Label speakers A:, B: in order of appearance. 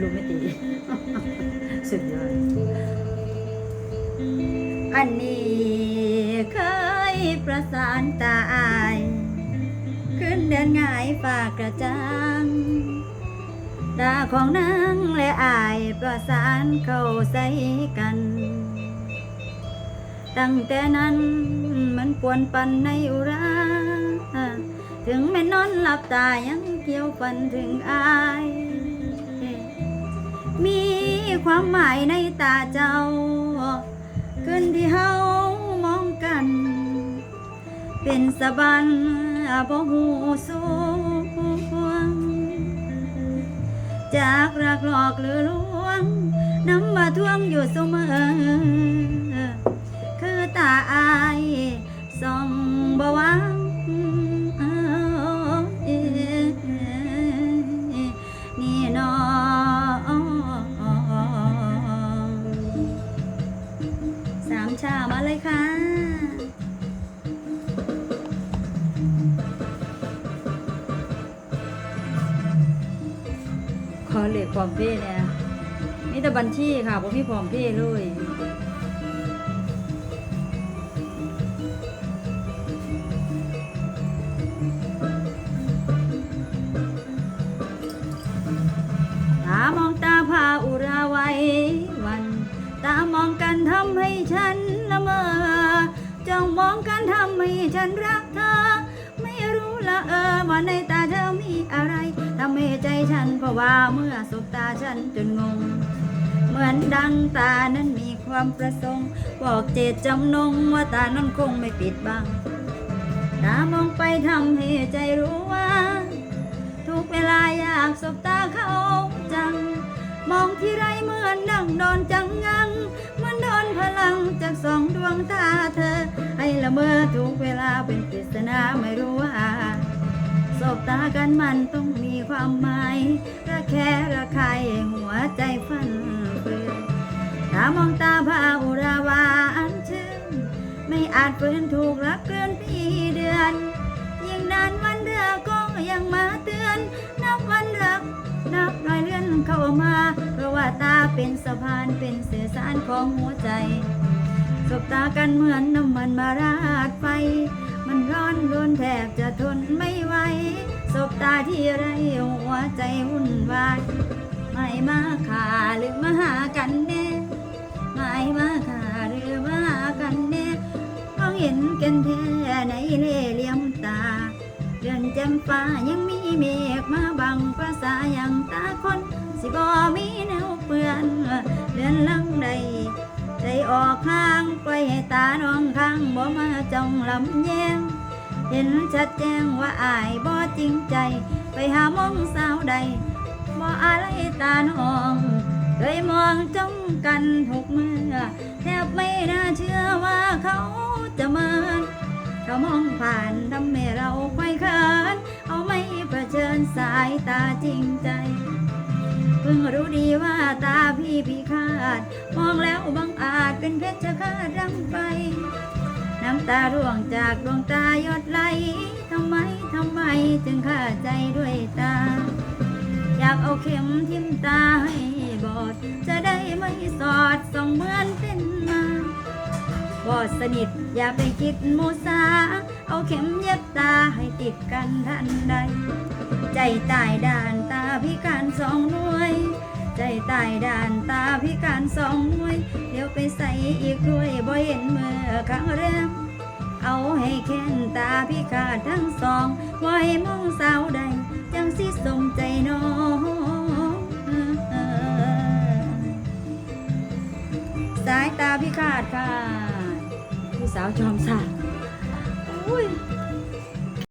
A: ลูกไม่ตี สุดยอด อันนี้เคยประสานตาอาย ขึ้นเดินง่ายฝากกระจังดาของนางและอายประสานเข้าใส่กัน ตั้งแต่นั้นมันปวนปันในอุรา ถึงแม่นอนหลับตายังเกี่ยวฟันถึงอาย มีความหมายในตาเจ้า ขึ้นที่เฮามองกัน เป็นสะบันบ่หูสูงจากรักหลอกหรือลวง น้ำมาท่วงอยู่เสมอ เหล็กพร้อมเพย์เนี่ยมีแต่บัญชีค่ะผมมีพร้อมเพย์เลยตามองตาพาอุราไว้วัน ตามองกันทำให้ฉันละเมอจ้องมองกันทำให้ฉันรักเธอ ไม่รู้ละเออว่าในตา ให้ใจฉัน เพราะว่าเมื่อสบตาฉันจนงง เหมือนดังตานั้นมีความประสงค์ บอกเจตจำนงว่าตานั้นคงไม่ปิดบัง ตามองไปทำให้ใจรู้ว่า ทุกเวลาอยากสบตาเขาจัง มองที่ไรเหมือนดังโดนจังงังเหมันโดนพลังจากสองดวงตาเธอ ให้ละเมอทุกเวลาเป็นปริศนาไม่รู้ว่า สบตากันมันต้องมีความหมายระแคะระคายหัวใจฟันเฟือนตามองตาพาอุราวาอันชื่นไม่อาจฝืนถูกรักเกินปีเดือน ยิ่งนานวันเรือก็ยังมาเตือน นับวันรัก นับรอยเลื่อนเข้ามา เพราะว่าตาเป็นสะพานเป็นเสื่อสารของหัวใจ สบตากันเหมือนน้ำมันมาราดไฟ มันร้อนรนแทบจะทน ที่ไรหัวใจวุ่นวายไม่มาขาหรือมาหากันแน่ไม่มาขาหรือมาหากันแน่มองเห็นกันแท้ในเล่เหลี่ยมตา เดือนจ่มฟ้ายังมีเมฆมาบังภาษาอย่างตาคน สิบอมีแนวเปื้อนเดือนลังใดใจออกข้างปล่อยให้ตาน้องข้างบ่มาจ้องลำแยง เห็นชัดแจ้งว่าอายบ่จริงใจ ไปหามองสาวใดบ่อะไรตาน้องเคยมองจ้องกันทุกเมื่อแทบไม่น่าเชื่อว่าเขาจะมินเขามองผ่านทำให้เราไขว้เขินเอาไม่เผชิญสายตาจริงใจเพิ่งรู้ดีว่าตาพี่พิฆาตมองแล้วบังอาจเป็นเพชฌฆาตรังไฟน้ำ ตาร่วงจากดวงตาหยดไหลทำไมทำไมจึงฆ่าใจด้วยตา อยากเอาเข็มทิ่มตาให้บอด จะได้ไม่สอดส่องเหมือนเป็นมาบอดสนิทอย่าไปคิดมูสา เอาเข็มเย็บตาให้ติดกันทันใด ใจตายด่านตาพิการสองหน่วย ใจตายด่านตาพิการสองหน่วย เดี๋ยวไปใส่อีกด้วยบ่เห็นเมื่อครั้งแรก เอาให้แค้นตาพิการทั้งสองบ่ให้มองสาวใด จังสิสมใจน้องสายตาพิฆาตค่ะพี่สาวจอมสาอุ้ย